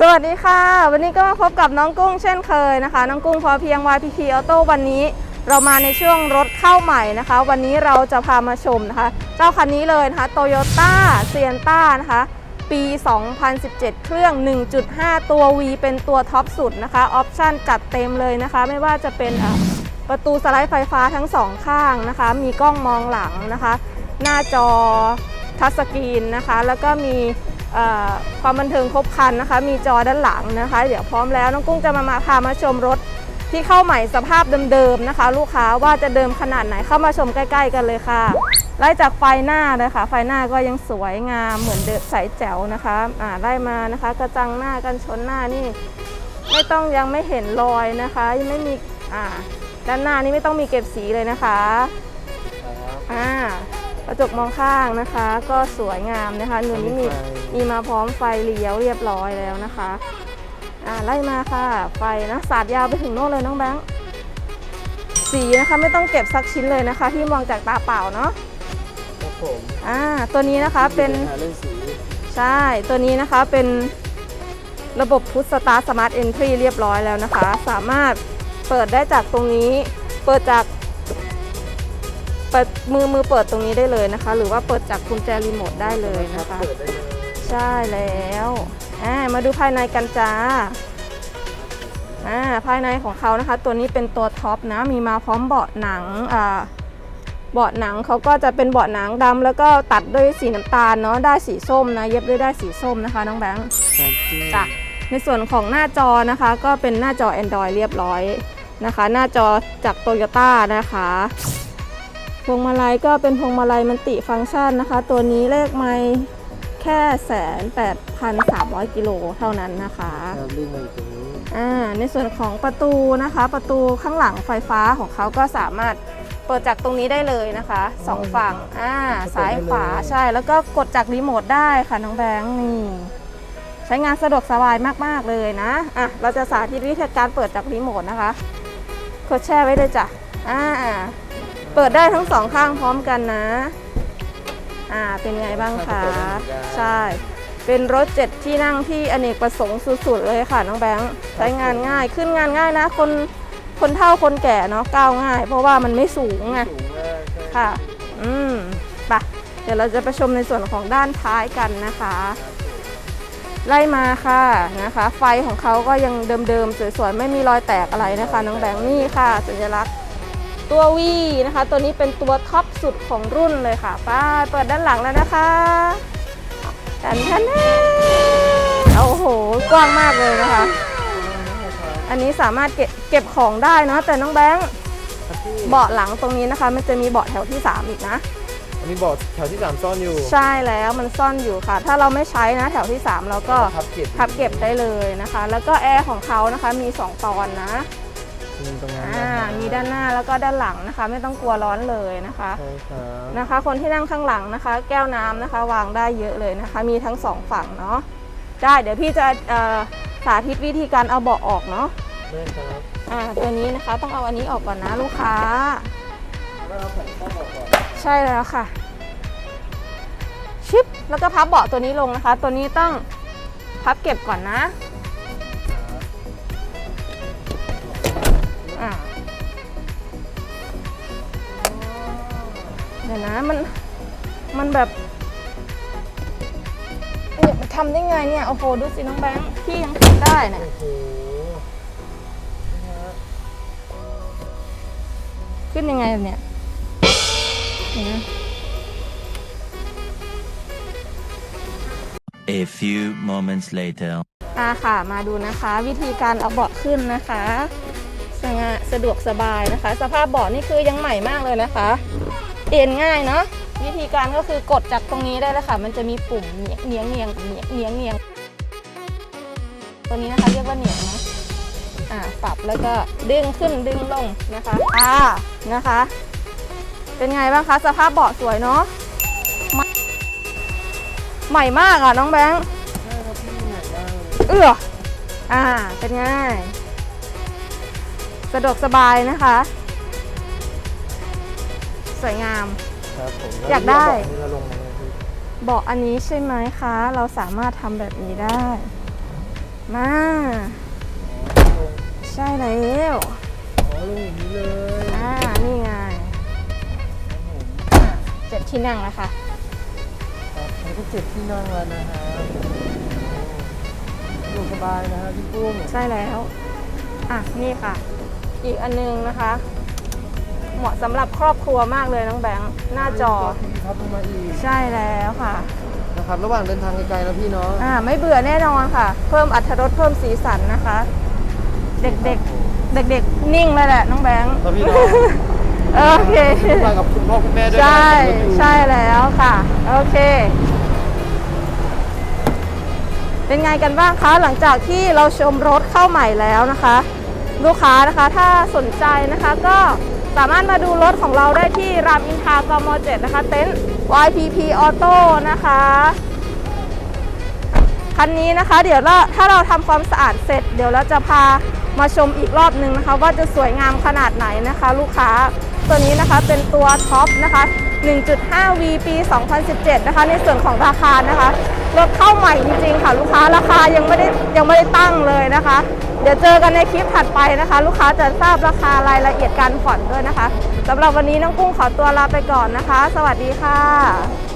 สวัสดีค่ะ วันนี้ก็มาพบกับน้องกุ้งเช่นเคยนะคะ น้องกุ้งพอเพียง YPP Auto วันนี้เรามาในช่วงรถเข้าใหม่นะคะ วันนี้เราจะพามาชมนะคะ เจ้าคันนี้เลยนะคะ Toyota s i e n t a นะคะ ปี 2017 เครื่อง 1.5 ตัว V เป็นตัวท็อปสุดนะคะออปชั่นจัดเต็มเลยนะคะ ไม่ว่าจะเป็นประตูสไลด์ไฟฟ้าทั้งสองข้างนะคะ มีกล้องมองหลังนะคะ หน้าจอทัชสกรีนนะคะ แล้วก็มี ความบันเทิงครบครันนะคะ มีจอด้านหลังนะคะ เดี๋ยวพร้อมแล้วน้องกุ้งจะมามาพามาชมรถที่เข้าใหม่สภาพเดิมๆนะคะ ลูกค้าว่าจะเดิมขนาดไหนเข้ามาชมใกล้ๆกันเลยค่ะไล่จากไฟหน้าเลยค่ะ ไฟหน้าก็ยังสวยงามเหมือนเดิมใสแจ๋วนะคะอ่าไล่มานะคะ กระจังหน้ากันชนหน้านี่ ไม่ต้องยังไม่เห็นรอยนะคะยังไม่มีอ่าด้านหน้านี่ไม่ต้องมีเก็บสีเลยนะคะอ่า กระจกมองข้างนะคะ ก็สวยงามนะคะหนุนนี่มีมีมาพร้อมไฟเลี้ยวเรียบร้อยแล้วนะคะอ่าไล่มาค่ะ ไฟนะสาดยาวไปถึงโน่นเลยน้องแบงค์สีนะคะไม่ต้องเก็บสักชิ้นเลยนะคะ ที่มองจากตาเปล่าเนาะครับผมอ่าตัวนี้นะคะเป็นมีปัญหาเรื่องสีใช่ตัวนี้นะคะเป็นระบบพุทสตาร์สมาร์ทเอนทรีเรียบร้อยแล้วนะคะ สามารถเปิดได้จากตรงนี้ เปิดจาก เปิดมือมือเปิดตรงนี้ได้เลยนะคะ หรือว่าเปิดจากกุญแจรีโมทได้เลยนะคะเปิดได้เลยใช่แล้วอ่ามาดูภายในกันจ้าอ่าภายในของเขานะคะ ตัวนี้เป็นตัวท็อปนะ มีมาพร้อมเบาะหนังอ่าเบาะหนังเขาก็จะเป็นเบาะหนังดำแล้วก็ตัดด้วยสีน้ำตาลเนาะได้สีส้มนะเย็บด้วยได้สีส้มนะคะน้องแบงค์ครับจริงจ้ะในส่วนของหน้าจอนะคะ ก็เป็นหน้าจอ Android เรียบร้อยนะคะ หน้าจอจากโตโยต้านะคะ พวงมาลัยก็เป็นพวงมาลัยมันติฟังก์ชันนะคะ ตัวนี้เลขไม่แค่แสนแปดพันสามร้อยกิโลเท่านั้นนะคะครับลิงก์มาอยู่ตรงนี้อ่าในส่วนของประตูนะคะ ประตูข้างหลังไฟฟ้าของเขาก็สามารถเปิดจากตรงนี้ได้เลยนะคะสองฝั่งอ่าซ้ายขวาใช่ แล้วก็กดจากรีโมทได้ค่ะน้องแบงค์นี่ใช้งานสะดวกสบายมาก ๆ เลยนะอะเราจะสาธิตวิธีการเปิดจากรีโมทนะคะ กดแช่ไว้เลยจ้ะอ่า เปิดได้ทั้งสองข้างพร้อมกันนะ อ่า เป็นไงบ้างคะ ใช่ เป็นรถเจ็ดที่นั่งที่อเนกประสงค์สุดๆเลยค่ะน้องแบงค์ ใช้งานง่าย ขึ้นงานง่ายนะ คน คนเฒ่าคนแก่เนาะก้าวง่าย เพราะว่ามันไม่สูงไงสูงมากใช่ค่ะ อืมไปะเดี๋ยวเราจะไปชมในส่วนของด้านท้ายกันนะคะ ไล่มาค่ะนะคะ ไฟของเขาก็ยังเดิมๆสวยๆ ไม่มีรอยแตกอะไรนะคะ น้องแบงค์นี่ค่ะ สัญลักษณ์ ตัววีนะคะ ตัวนี้เป็นตัวท็อปสุดของรุ่นเลยค่ะป้าเปิดด้านหลังแล้วนะคะแทนแทนโอ้โห กว้างมากเลยนะคะ อันนี้สามารถเก็บเก็บของได้เนาะแต่น้องแบงค์ครับพี่เบาะหลังตรงนี้นะคะ มันจะมีเบาะแถวที่ 3 อีกนะอันนี้บอกแถวที่สามซ่อนอยู่ ใช่แล้วมันซ่อนอยู่ค่ะ ถ้าเราไม่ใช้นะแถวที่ 3 เราก็พับเก็บพับเก็บได้เลยนะคะ แล้วก็แอร์ของเขานะคะมี 2 ตอนนะ มีตรงนั้นอ่านะครับมีด้านหน้าแล้วก็ด้านหลังนะคะ ไม่ต้องกลัวร้อนเลยนะคะใช่ครับนะคะ คนที่นั่งข้างหลังนะคะ แก้วน้ำนะคะ วางได้เยอะเลยนะคะ มีทั้งสองฝั่งเนาะได้เดี๋ยวพี่จะเอ่อสาธิตวิธีการเอาเบาะออกเนาะแม่ครับอ่าตัวนี้นะคะต้องเอาอันนี้ออกก่อนนะลูกค้า แล้วเราแผ่นต้องบอกก่อนใช่แล้วค่ะ ชิปแล้วก็พับเบาะตัวนี้ลงนะคะ ตัวนี้ต้องพับเก็บก่อนนะ อะเดี๋ยวนะมันมันแบบเนี่ยมันทำได้ไงเนี่ยโอ้โหดูสิน้องแบงค์พี่ยังทำได้เนี่ย โอ้โหนี่ฮะขึ้นยังไงเนี่ยเห็นไหม A few moments later. อ่าค่ะ มาดูนะคะ วิธีการเอาเบาะขึ้นนะคะ สงะสะดวกสบายนะคะ สภาพเบาะนี่คือยังใหม่มากเลยนะคะ เอ็นง่ายเนาะวิธีการก็คือกดจากตรงนี้ได้เลยค่ะ มันจะมีปุ่มเนียงเนียงเนียงเนียงเนียงเนียงตัวนี้นะคะเรียกว่าเนียงเนาะอ่าปรับแล้วก็ดึงขึ้นดึงลงนะคะอ่านะคะ เป็นไงบ้างคะสภาพเบาะสวยเนาะใหม่ใหม่มากอะน้องแบงค์ใช่ครับพี่ใหญ่มากเลยเอื้ออ่าเป็นไง สะดวกสบายนะคะ สวยงาม ครับผมอยากได้แล้วนี่เราลงมาเลยพี่เบาะอันนี้ใช่ไหมคะ เราสามารถทำแบบนี้ได้ มาลงใช่แล้วอ๋อลงอย่างนี้เลยอ่านี่ไงครับผมอะเจ็ดที่นั่งแล้วค่ะ ครับมันก็เจ็ดที่นั่งแล้วนะฮะสะดวกสบายนะฮะพี่กุ้งใช่แล้ว อะ นี่ค่ะ อีกอันนึงนะคะ เหมาะสำหรับครอบครัวมากเลยน้องแบงค์หน้าจอทีวีพับลงมาอีกใช่แล้วค่ะ นะครับ ระหว่างเดินทางไกลๆนะพี่เนาะอ่าไม่เบื่อแน่นอนค่ะ เพิ่มอัตรรสเพิ่มสีสันนะคะ เด็กๆ เด็กๆ นิ่งเลยแหละน้องแบงค์แล้วพี่เนาะโอเค มากับคุณพ่อคุณแม่ด้วยนะใช่รถอยู่ใช่แล้วค่ะ โอเค เป็นไงกันบ้างคะหลังจากที่เราชมรถเข้าใหม่แล้วนะคะ ลูกค้านะคะ ถ้าสนใจนะคะ ก็สามารถมาดูรถของเราได้ที่รามอินทรากม7นะคะ เต็นท์ YPP Auto นะคะ คันนี้นะคะ เดี๋ยวเราถ้าเราทำความสะอาดเสร็จ เดี๋ยวเราจะพา มาชมอีกรอบนึงนะคะ ว่าจะสวยงามขนาดไหนนะคะ ลูกค้าตัวนี้นะคะเป็นตัวท็อปนะคะ 1.5 V ปี 2017 นะคะ ในส่วนของราคานะคะรถเข้าใหม่จริงๆค่ะ ลูกค้าราคายังไม่ได้ยังไม่ได้ตั้งเลยนะคะ เดี๋ยวเจอกันในคลิปถัดไปนะคะ ลูกค้าจะทราบราคารายละเอียดการผ่อนด้วยนะคะสำหรับวันนี้น้องกุ้งขอตัวลาไปก่อนนะคะ สวัสดีค่ะ